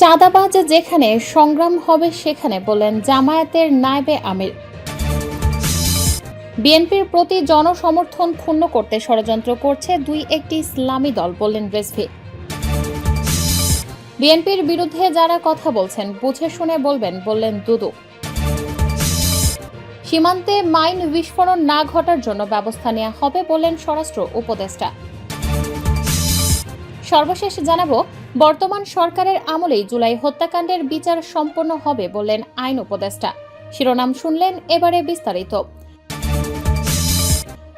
চাঁদাবাজ যেখানে সংগ্রাম হবে সেখানে বললেন জামায়াতের নায়েবে আমির। বিএনপির প্রতি জনসমর্থন ক্ষুণ্ণ করতে ষড়যন্ত্র করছে দুই একটি ইসলামী দল, বললেন রেজভি। বিএনপির বিরুদ্ধে যারা কথা বলছেন, বুঝে শুনে বলবেন, বললেন দুদু সীমান্তে মাইন বিস্ফোরণ না ঘটার জন্য ব্যবস্থা নেওয়া হবে, বললেন স্বরাষ্ট্র উপদেষ্টা। সর্বশেষ জানাব, বর্তমান সরকারের আমলেই জুলাই হত্যাকাণ্ডের বিচার সম্পন্ন হবে বললেন আইন উপদেষ্টা। শিরোনাম শুনলেন এবারে বিস্তারিত।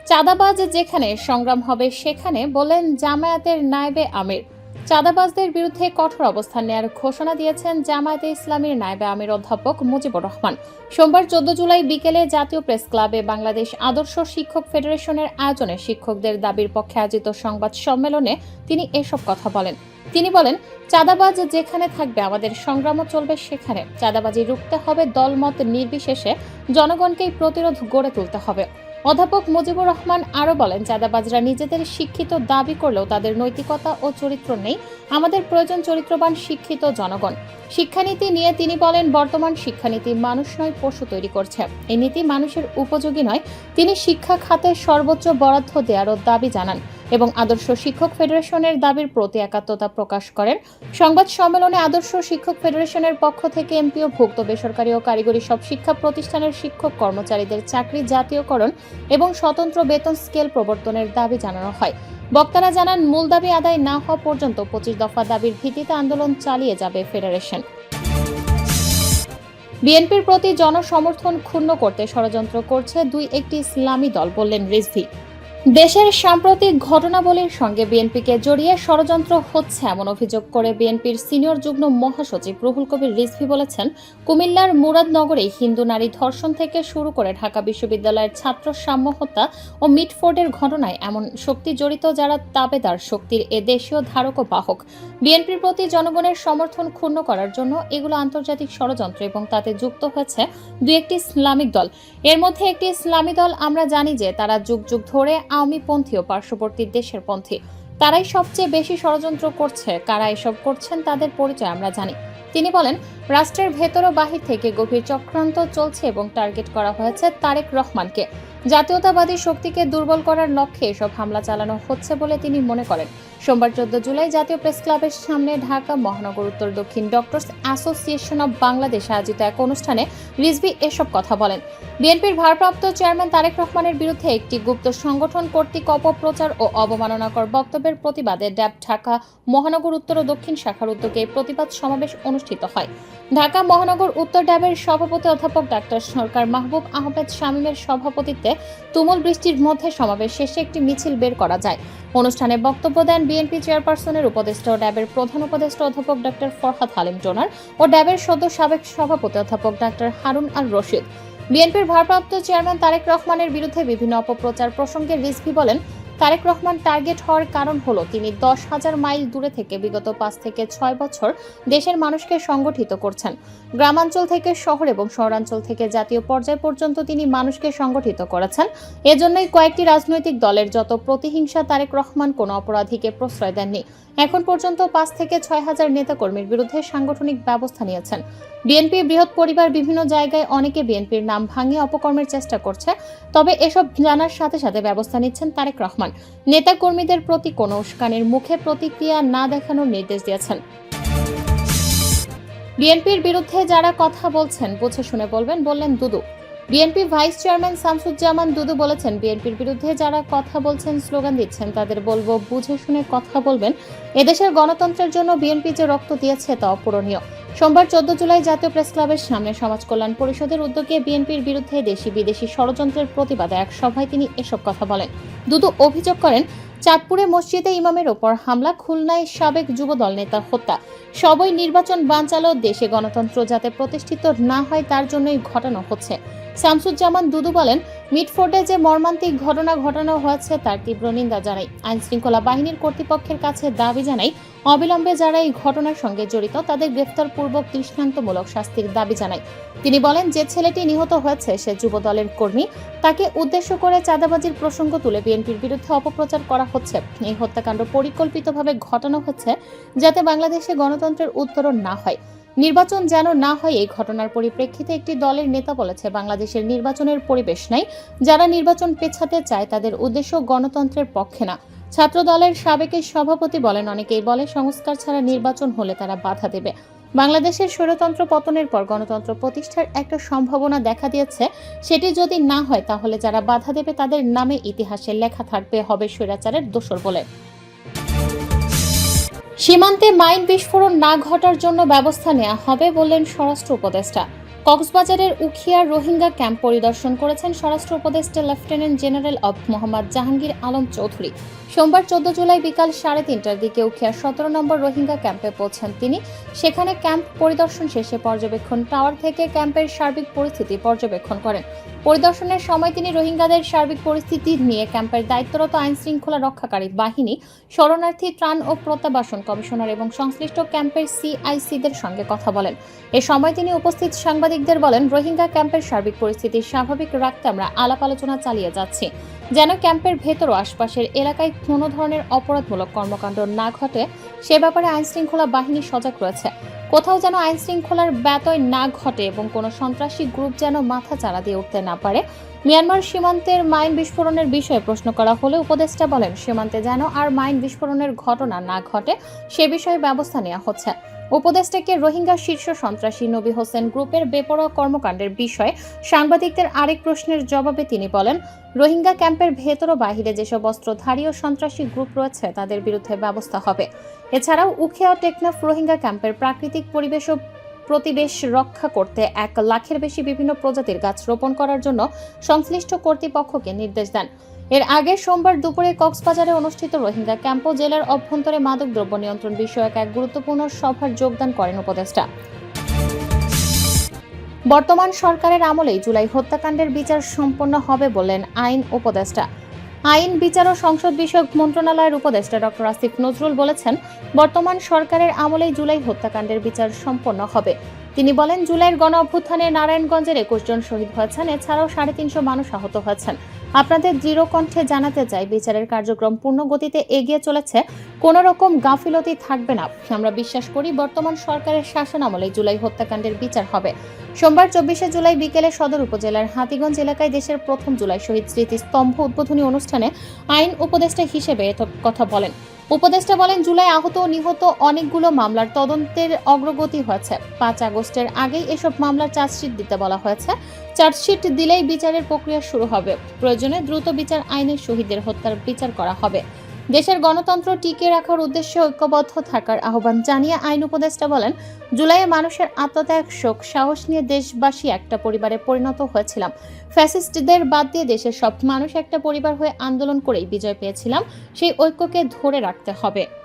চাঁদাবাজ যেখানে সংগ্রাম হবে সেখানে বলেন জামায়াতের নায়েবে আমির। চাঁদাবাজদের বিরুদ্ধে কঠোর অবস্থান নেওয়ার ঘোষণা দিয়েছেন জামায়াতে ইসলামীর নায়েবে আমির অধ্যাপক মুজিবুর রহমান। সোমবার চোদ্দ জুলাই বিকেলে জাতীয় প্রেস ক্লাবে বাংলাদেশ আদর্শ শিক্ষক ফেডারেশনের আয়োজনে শিক্ষকদের দাবির পক্ষে আয়োজিত সংবাদ সম্মেলনে তিনি এসব কথা বলেন। তিনি বলেন, চাঁদাবাজ যেখানে থাকবে, আমাদের সংগ্রামও চলবে সেখানে। চাঁদাবাজি রুখতে হবে দলমত নির্বিশেষে। জনগণকেই প্রতিরোধ গড়ে তুলতে হবে। অধ্যাপক মুজিবুর রহমান আরও বলেন, চাঁদাবাজরা নিজেদের শিক্ষিত দাবি করলেও তাদের নৈতিকতা ও চরিত্র নেই। আমাদের প্রয়োজন চরিত্রবান, শিক্ষিত জনগণ। শিক্ষানীতি নিয়ে তিনি বলেন, বর্তমান শিক্ষানীতি মানুষ নয়, পশু তৈরি করছে। এই নীতি মানুষের উপযোগী নয়। তিনি শিক্ষা খাতে সর্বোচ্চ বরাদ্দ দেওয়ারও দাবি জানান। এবং আদর্শ শিক্ষক ফেডারেশনের দাবির প্রতি একাত্মতা প্রকাশ করেন। সংবাদ সম্মেলনে আদর্শ শিক্ষক ফেডারেশনের পক্ষ থেকে এমপিও ভুক্ত বেসরকারি ও কারিগরি সব শিক্ষা প্রতিষ্ঠানের শিক্ষক কর্মচারীদের চাকরি জাতীয়করণ এবং স্বতন্ত্র বেতন স্কেল প্রবর্তনের দাবি জানানো হয়। বক্তারা জানান, মূল দাবি আদায় না হওয়া পর্যন্ত পঁচিশ দফা দাবির ভিত্তিতে আন্দোলন চালিয়ে যাবে ফেডারেশন। বিএনপির প্রতি জনসমর্থন ক্ষুণ্ণ করতে ষড়যন্ত্র করছে দুই একটি ইসলামী দল, বললেন রিজভি। দেশের সাম্প্রতিক ঘটনাবলীর সঙ্গে বিএনপিকে জড়িয়ে ষড়যন্ত্র হচ্ছে এমন অভিযোগ করে বিএনপির সিনিয়র যুগ্ম মহাসচিব রুহুল কবির রিজভি বলেছেন, কুমিল্লার মুরাদনগরে হিন্দু নারী ধর্ষণ থেকে শুরু করে ঢাকা বিশ্ববিদ্যালয়ের ছাত্র সাম্য হত্যা ও মিটফোর্ডের ঘটনায় এমন শক্তি জড়িত যারা তাবেদার শক্তির এ দেশীয় ধারক ও বাহক। বিএনপির প্রতি জনগণের সমর্থন ক্ষুণ্ণ করার জন্য এগুলো আন্তর্জাতিক ষড়যন্ত্র এবং তাতে যুক্ত হয়েছে দুই একটি ইসলামিক দল। এর মধ্যে একটি ইসলামী দল আমরা জানি যে তারা যুগ যুগ ধরে আওয়ামী পন্থী ও পার্শ্ববর্তী দেশের পন্থী। তারাই সবচেয়ে বেশি ষড়যন্ত্র করছে, কারা এসব করছেন তাদের পরিচয় আমরা জানি। তিনি বলেন রাষ্ট্রের ভেতর ও বাহির থেকে গভীর চক্রান্ত চলছে এবং টার্গেট করা হয়েছে তারেক রহমানকে। জাতীয়তাবাদী শক্তিকে দুর্বল করার লক্ষ্যে এসব হামলা চালানো হচ্ছে বলে তিনি মনে করেন। সোমবার চোদ্দ জুলাই জাতীয় প্রেস ক্লাবের সামনে ঢাকা, মহানগর, উত্তর, দক্ষিণ ডক্টরস অ্যাসোসিয়েশন অব বাংলাদেশ আয়োজিত এক অনুষ্ঠানে রিজভি এসব কথা বলেন। বিএনপির ভারপ্রাপ্ত চেয়ারম্যান তারেক রহমানের বিরুদ্ধে একটি গুপ্ত সংগঠন কর্তৃক অপপ্রচার ও অবমাননাকর বক্তব্যের প্রতিবাদে ড্যাব ঢাকা, মহানগর, উত্তর ও দক্ষিণ শাখার উদ্যোগে প্রতিবাদ সমাবেশ অনুষ্ঠিত হয়। ঢাকা মহানগর উত্তর ড্যাবের সভাপতি অধ্যাপক ডাক্তার সরকার মাহবুব আহমেদ শামীমের সভাপতিত্বে তুমুল বৃষ্টির মধ্যে সমাবেশ শেষে একটি মিছিল বের করা যায়। অনুষ্ঠানে বক্তব্য দেন বিএনপি চেয়ারপারসনের উপদেষ্টা ও ড্যাবের প্রধান উপদেষ্টা অধ্যাপক ডাক্তার ফরহাদ হালিম জোনার ও ড্যাবের সদ্য সাবেক সভাপতি অধ্যাপক ডাক্তার হারুন আল রশিদ। বিএনপির ভারপ্রাপ্ত চেয়ারম্যান তারেক রহমানের বিরুদ্ধে বিভিন্ন অপপ্রচার প্রসঙ্গে রিজভি বলেন তারেক রহমান টার্গেট হওয়ার কারণ হলো, তিনি দশ হাজার মাইল দূরে থেকে বিগত পাঁচ থেকে ছয় বছর দেশের মানুষকে সংগঠিত করছেন। গ্রামাঞ্চল থেকে শহর এবং শহরাঞ্চল থেকে জাতীয় পর্যায় পর্যন্ত তিনি মানুষকে সংগঠিত করেছেন। এজন্যই কয়েকটি রাজনৈতিক দলের যত প্রতিহিংসা তারেক রহমান কোনো অপরাধীকে প্রশ্রয় দেননি। এখন পর্যন্ত পাঁচ থেকে ছয় হাজার নেতাকর্মীর বিরুদ্ধে সাংগঠনিক ব্যবস্থা নিয়েছেন। বিএনপি, বৃহৎ পরিবার, বিভিন্ন জায়গায় অনেকে বিএনপির নাম ভাঙিয়ে অপকর্মের চেষ্টা করছে, তবে এসব জানার সাথে সাথে ব্যবস্থা নিচ্ছেন তারেক রহমান। নেতাকর্মীদের প্রতি কোনো উস্কানির মুখে প্রতিক্রিয়া না দেখানোর নির্দেশ দিয়েছেন। বিএনপির বিরুদ্ধে যারা কথা বলছেন, বুঝে শুনে বলবেন, বললেন Dudu. BNP vice chairman Shamsuzzaman Dudu বলেছেন, বিএনপির বিরুদ্ধে যারা কথা বলছেন, স্লোগান দিচ্ছেন, তাদের বলব, বুঝে শুনে কথা বলবেন। এদেশের গণতন্ত্রের জন্য বিএনপি যে রক্ত দিয়েছে, তা অপূরণীয়। সোমবার চোদ্দ জুলাই জাতীয় প্রেস ক্লাবের সামনে সমাজ কল্যাণ পরিষদের উদ্যোগে বিএনপির বিরুদ্ধে দেশি বিদেশি ষড়যন্ত্রের প্রতিবাদে এক সভায় তিনি এসব কথা বলেন। দুদু অভিযোগ করেন, চাঁদপুরে মসজিদে ইমামের ওপর হামলা, খুলনায় সাবেক যুবদল নেতা হত্যা। সবই নির্বাচন বানচালো দেশে গণতন্ত্র যাতে প্রতিষ্ঠিত না হয় তার জন্যই ঘটানো হচ্ছে। শামসুজ্জামান দুদু বলেন মিটফোর্ডে যে মর্মান্তিক ঘটনা ঘটানো হয়েছে তার তীব্র নিন্দা জানাই। আইন শৃঙ্খলা বাহিনীর কর্তৃপক্ষের কাছে দাবি জানাই, অবিলম্বে যারা এই ঘটনার সঙ্গে জড়িত, তাদের গ্রেফতারপূর্বক দৃষ্টান্তমূলক শাস্তির দাবি জানাই। তিনি বলেন, যে ছেলেটি নিহত হয়েছে, সে যুব দলের কর্মী। তাকে উদ্দেশ্য করে চাঁদাবাজির প্রসঙ্গ তুলে বিএনপির বিরুদ্ধে অপপ্রচার করা হচ্ছে। এই হত্যাকাণ্ড পরিকল্পিতভাবে ঘটানো হচ্ছে, যাতে বাংলাদেশে গণতন্ত্রের উত্তরণ না হয়। নির্বাচন যেন না হয় এই ঘটনার পরিপ্রেক্ষিতে একটি দলের নেতা বলেছে, বাংলাদেশের নির্বাচনের পরিবেশ নাই। যারা নির্বাচন পেছাতে চায় তাদের উদ্দেশ্য গণতন্ত্রের পক্ষে না। ছাত্র দলের সাবেক সভাপতি বলেন, অনেকেই বলে সংস্কার ছাড়া নির্বাচন হলে তারা বাধা দেবে। বাংলাদেশের স্বৈরতন্ত্র পতনের পর গণতন্ত্র প্রতিষ্ঠার একটা সম্ভাবনা দেখা দিয়েছে। সেটি যদি না হয়, তাহলে যারা বাধা দেবে তাদের নামে ইতিহাসে লেখা থাকবে, হবে স্বৈরাচারের দোসর বলে। সীমান্তে মাইন বিস্ফোরণ না ঘটার জন্য ব্যবস্থা নেওয়া হবে বললেন স্বরাষ্ট্র উপদেষ্টা। কক্সবাজারের উখিয়ার রোহিঙ্গা ক্যাম্প পরিদর্শন করেছেন স্বরাষ্ট্র উপদেষ্টা লেফটেন্যান্ট জেনারেল অব মোহাম্মদ জাহাঙ্গীর আলম চৌধুরী। সোমবার চোদ্দ জুলাই বিকাল সাড়ে তিনটার দিকে উখিয়ার সতেরো নম্বর রোহিঙ্গা ক্যাম্পে পৌঁছান তিনি। সেখানে ক্যাম্প পরিদর্শন শেষে পর্যবেক্ষণ, টাওয়ার থেকে ক্যাম্পের সার্বিক পরিস্থিতি পর্যবেক্ষণ করেন। পরিদর্শনের সময় তিনি রোহিঙ্গাদের সার্বিক পরিস্থিতি নিয়ে ক্যাম্পের দায়িত্বরত আইন শৃঙ্খলা রক্ষাকারী বাহিনী, শরণার্থী ত্রাণ ও প্রত্যাবাসন কমিশনার এবং সংশ্লিষ্ট ক্যাম্পের সিআইসিদের সঙ্গে কথা বলেন। এ সময় তিনি উপস্থিত সাংবাদিকদের বলেন, রোহিঙ্গা ক্যাম্পের সার্বিক পরিস্থিতি স্বাভাবিক রাখতে আমরা আলাপ আলোচনা চালিয়ে যাচ্ছি। যেন ক্যাম্পের ভেতর ও আশপাশের এলাকায় কোনো ধরনের অপরাধমূলক কর্মকাণ্ড না ঘটে, সে ব্যাপারে আইন শৃঙ্খলা বাহিনী সজাগ রয়েছে। কোথাও যেন আইন শৃঙ্খলার ব্যতয় না ঘটে এবং কোনো সন্ত্রাসী গ্রুপ যেন মাথা চাড়া দিয়ে উঠতে না পারে। মিয়ানমার সীমান্তের মাইন বিস্ফোরণের বিষয়ে প্রশ্ন করা হলে উপদেষ্টা বলেন, সীমান্তে যেন আর মাইন বিস্ফোরণের ঘটনা না ঘটে, সে বিষয়ে ব্যবস্থা নেওয়া হচ্ছে। উপদেষ্টাকে রোহিঙ্গা শীর্ষ সন্ত্রাসী নবী হোসেন গ্রুপের বেপরোয়া কর্মকাণ্ডের বিষয়ে সাংবাদিকদের আরেক প্রশ্নের জবাবে তিনি বলেন, রোহিঙ্গা ক্যাম্পের ভেতর ও বাহিরে যেসব অস্ত্রধারী ও সন্ত্রাসী গ্রুপ রয়েছে, তাদের বিরুদ্ধে ব্যবস্থা হবে। এছাড়াও উখিয়া টেকনাফ রোহিঙ্গা ক্যাম্পের প্রাকৃতিক পরিবেশ ও প্রতিবেশ রক্ষা করতে এক লাখের বেশি বিভিন্ন প্রজাতির গাছ রোপণ করার জন্য সংশ্লিষ্ট কর্তৃপক্ষকে নির্দেশ দেন। এর আগে সোমবার দুপুরে কক্সবাজারে অনুষ্ঠিত রোহিঙ্গা ক্যাম্প জেলার অভ্যন্তরে মাদকদ্রব্য নিয়ন্ত্রণ বিষয়ক এক গুরুত্বপূর্ণ সভার যোগদান করেন উপদেষ্টা। বর্তমান সরকারের আমলেই জুলাই হত্যাকাণ্ডের বিচার সম্পন্ন হবে বললেন আইন উপদেষ্টা। আইন, বিচার ও সংসদ বিষয়ক মন্ত্রণালয়ের উপদেষ্টা ডক্টর আসিফ নজরুল বলেছেন, বর্তমান সরকারের আমলেই জুলাই হত্যাকাণ্ডের বিচার সম্পন্ন হবে। তিনি বলেন, জুলাইয়ের গণ অভ্যুত্থানে নারায়ণগঞ্জের একুশ জন শহীদ হয়েছেন। এছাড়াও সাড়ে তিনশো মানুষ আহত হয়েছেন। আপনাদের দৃঢ় কণ্ঠে জানাতে চাই, বিচারের কার্যক্রম পূর্ণ গতিতে এগিয়ে চলেছে কোনো রকম গাফিলতি থাকবে না। আমরা বিশ্বাস করি, বর্তমান সরকারের শাসন আমলে জুলাই হত্যাকাণ্ডের বিচার হবে। সোমবার চব্বিশে জুলাই বিকেলে সদর উপজেলার হাতিগঞ্জ এলাকায় দেশের প্রথম জুলাই শহীদ স্মৃতি স্তম্ভ উদ্বোধনী অনুষ্ঠানে আইন উপদেষ্টা হিসেবে কথা বলেন। উপদেষ্টা বলেন, জুলাই আহত ও নিহত অনেকগুলো মামলার তদন্তের অগ্রগতি হয়েছে। পাঁচ আগস্টের আগেই এসব মামলার চার্জশিট দিতে বলা হয়েছে। চার্জশিট দিলেই বিচারের প্রক্রিয়া শুরু হবে। প্রয়োজনে দ্রুত বিচার আইনের শহীদের হত্যার বিচার করা হবে। দেশের গণতন্ত্র টিকে রাখার উদ্দেশ্যে ঐক্যবদ্ধ থাকার আহ্বান জানিয়ে আইন উপদেষ্টা বলেন, জুলাইয়ে মানুষের আত্মত্যাগ, শোক, সাহস নিয়ে দেশবাসী একটা পরিবারে পরিণত হয়েছিলাম। ফ্যাসিস্টদের বাদ দিয়ে দেশের সব মানুষ একটা পরিবার হয়ে আন্দোলন করেই বিজয় পেয়েছিলাম। সেই ঐক্যকে ধরে রাখতে হবে।